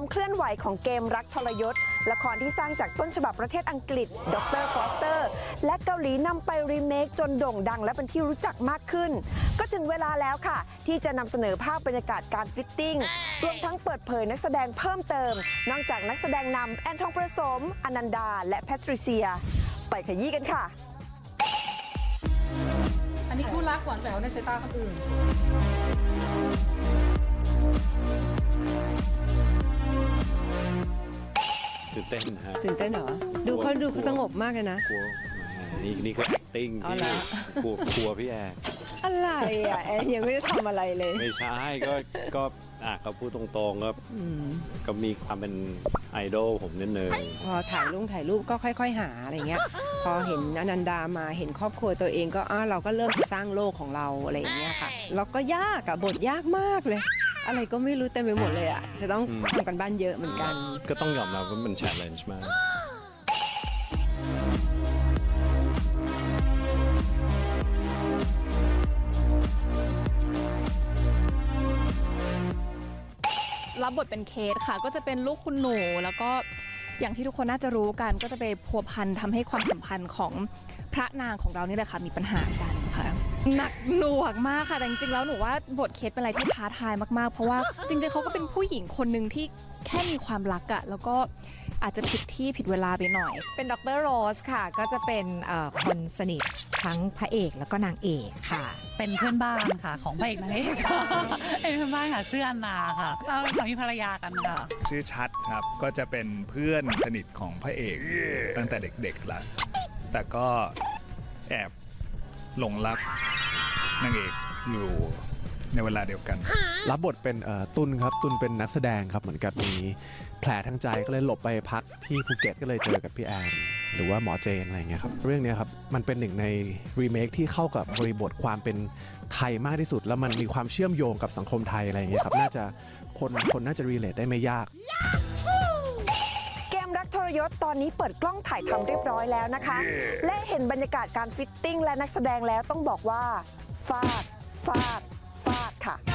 ความเคลื่อนไหวของเกมรักทรยศ ละครที่สร้างจากต้นฉบับประเทศอังกฤษดรฟอสเตอร์และเกาหลีนำไปรีเมคจนโด่งดังและเป็นที่รู้จักมากขึ้น ก็ถึงเวลาแล้วค่ะ ที่จะนำเสนอภาพบรรยากาศการฟิตติ้งรวมทั้งเปิดเผยนักแสดงเพิ่มเติม นอกจากนักแสดงนำแอนทองประสม อนันดา และแพทริเซีย ไปขยี้กันค่ะ อันนี้คู่รักหวานแหววในสายตาคนอื่น ตื่นเต้นนะฮะ ตื่นเต้นเหรอ ดูเขาดูเขาสงบมากเลยนะ กลัวนี่นี่ก็ acting เอาที่ละกลัวกลัวพี่แอร์อะไรอะแอนยังไม่ได้ทำอะไรเลยไม่ใช่ก็ก็อะก็พูดตรงๆก็อืมก็มีความเป็นไอดอลผมนิดนึงพอถ่ายรูปถ่ายรูปก็ค่อย ๆ หาอะไรเงี้ย พอเห็นอนันดามาเห็นครอบครัวตัวเองก็อ้าวเราก็เริ่มจะสร้างโลกของเราอะไรอย่างเงี้ยค่ะแล้วก็ยากอะบทยากมากเลย อะไรก็ไม่รู้เต็มไปหมดเลยอะจะต้องอืมทำกันบ้านเยอะเหมือนกัน ก็ต้องยอมรับว่ามัน challenge มากรับบทเป็นเคสค่ะ ก็จะเป็นลูกคุณหนูแล้วก็อย่างที่ทุกคนน่าจะรู้กัน ก็จะไปพัวพันทำให้ความสัมพันธ์ของพระนางของเรานี่แหละค่ะมีปัญหากันค่ะ หนักหน่วงมากค่ะแต่จริงๆแล้วหนูว่าบทเคสเป็นอะไรที่ท้าทายมากๆ เพราะว่าจริงๆเขาก็เป็นผู้หญิงคนหนึ่งที่แค่มีความรักอะแล้วก็อาจจะผิดที่ผิดเวลาไปหน่อย เป็นดรโรสค่ะ ก็จะเป็นเอ่อคนสนิททั้งพระเอกแล้วก็นางเอกค่ะ เป็นเพื่อนบ้านค่ะ ของพระเอกนางเอกค่ะเป็นเพื่อนบ้านค่ะชื่ออันนาค่ะเราเป็นสามีภรรยากันค่ะ ชื่อชัดครับ ก็จะเป็นเพื่อนสนิทของพระเอกตั้งแต่เด็กๆละแต่ก็แอบหลงรัก นางเอกอยู่ในเวลาเดียวกัน รับบทเป็นเอ่อตุนครับ ตุนเป็นนักแสดงครับเหมือนกับมีแผลทางใจก็เลยหลบไปพักที่ภูเก็ตก็เลยเจอกับพี่แอนหรือว่าหมอเจนอะไรเงี้ยครับเรื่องเนี้ยครับมันเป็นหนึ่งในรีเมคที่เข้ากับบริบทความเป็นไทยมากที่สุด แล้วมันมีความเชื่อมโยงกับสังคมไทยอะไรเงี้ยครับน่าจะคนคนน่าจะรีเลทได้ไม่ยาก เกมรักทรยศตอนนี้เปิดกล้องถ่ายทำเรียบร้อยแล้วนะคะ และเห็นบรรยากาศการฟิตติ้งและนักแสดงแล้วต้องบอกว่า ฟาด ฟาด ฟาดค่ะ